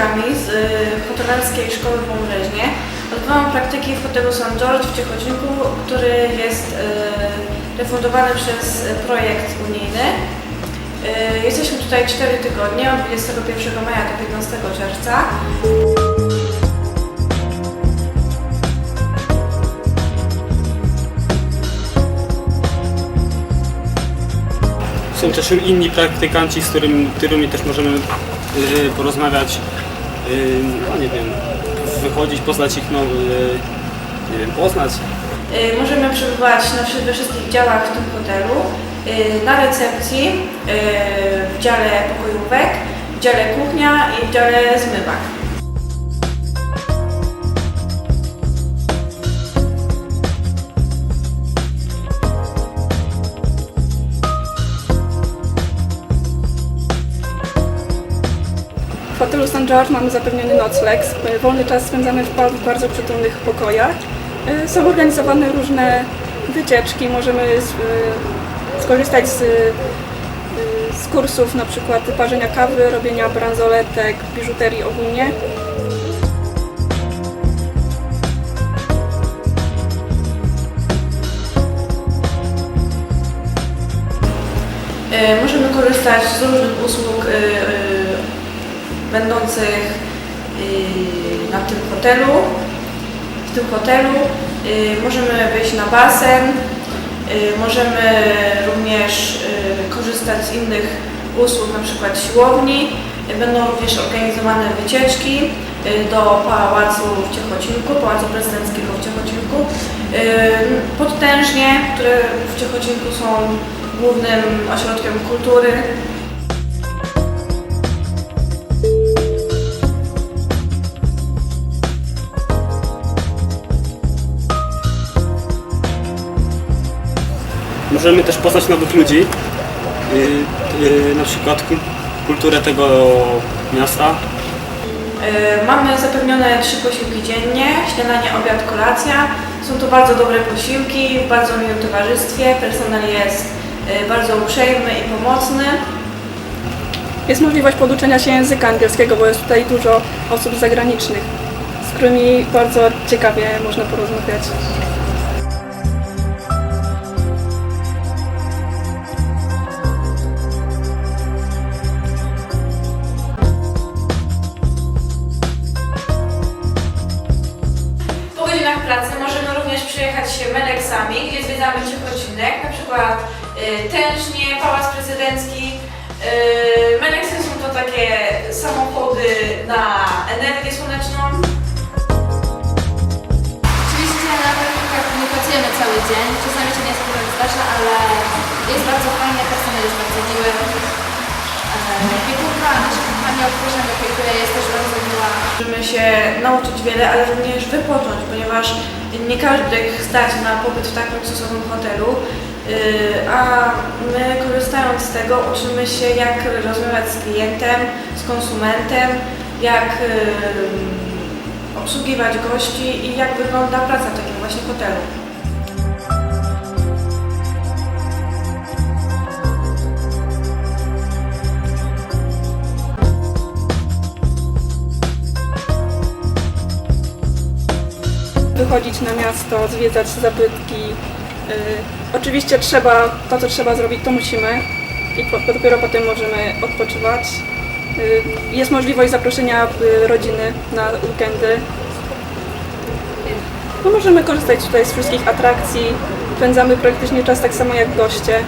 z y, hotelarskiej szkoły w Mądrzeźnie. Odbywam praktyki w hotelu St. George w Ciechocinku, który jest y, refundowany przez projekt unijny. Y, Jesteśmy tutaj 4 tygodnie, od 21 maja do 15 czerwca. Są też inni praktykanci, z którymi, którymi też możemy y, porozmawiać, no nie wiem, wychodzić, poznać ich, no, nie wiem, poznać. Y, Możemy przebywać na, wszystkich działach w tym hotelu, na recepcji, w dziale pokojówek, w dziale kuchnia i w dziale zmywak. Hotelu St. George mamy zapewniony nocleg. Wolny czas spędzamy w ba- bardzo przytulnych pokojach. Y, Są organizowane różne wycieczki. Możemy y, skorzystać z, z kursów na przykład parzenia kawy, robienia bransoletek, biżuterii ogólnie. Możemy korzystać z różnych usług będących y, na tym hotelu. W tym hotelu y, możemy wyjść na basen, y, możemy również korzystać z innych usług, przykład siłowni. Będą również organizowane wycieczki do pałacu w Ciechocinku, Pałacu Prezydenckiego w Ciechocinku. Podtężnie, które w Ciechocinku są głównym ośrodkiem kultury. Możemy też poznać nowych ludzi, na przykład kul- kulturę tego miasta. Y, Mamy zapewnione trzy posiłki dziennie, śniadanie, obiad, kolacja. Są to bardzo dobre posiłki, w bardzo miłym towarzystwie. Personel jest y, bardzo uprzejmy i pomocny. Jest możliwość poduczenia się języka angielskiego, bo jest tutaj dużo osób zagranicznych, z którymi bardzo ciekawie można porozmawiać. Godzinach pracy możemy również przyjechać się Meleksami, gdzie zwiedzamy Ciechocinek, na przykład y, Tężnie, Pałac Prezydencki. Y, Meleksy są to takie samochody na energię słoneczną. Oczywiście na praktykach nie pracujemy cały dzień, czasami się tak zdarza, ale jest bardzo fajnie, personel jest bardzo miły. Opiekunka, nasza pani odkurzem opiekuje jest też bardzo miła. Możemy się nauczyć wiele, ale również wypocząć, ponieważ nie każdych stać na pobyt w tak luksusowym hotelu, yy, a my korzystając z tego uczymy się jak rozmawiać z klientem, z konsumentem, jak yy, obsługiwać gości i jak wygląda praca w takim właśnie hotelu. Wychodzić na miasto, zwiedzać zabytki. Y, oczywiście trzeba, to co trzeba zrobić, to musimy i dopiero potem możemy odpoczywać. Y, jest możliwość zaproszenia y, rodziny na weekendy. No, możemy korzystać tutaj z wszystkich atrakcji, spędzamy praktycznie czas tak samo jak goście.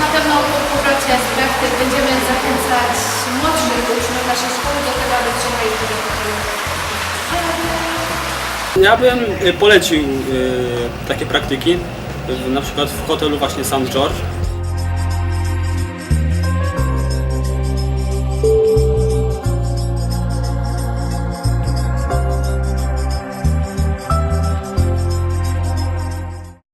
Na pewno po powrocie z praktyk będziemy zachęcać młodszych uczniów naszej szkoły do tego, aby hotelu. Ja bym y, polecił y, takie praktyki, na przykład w hotelu właśnie St. George.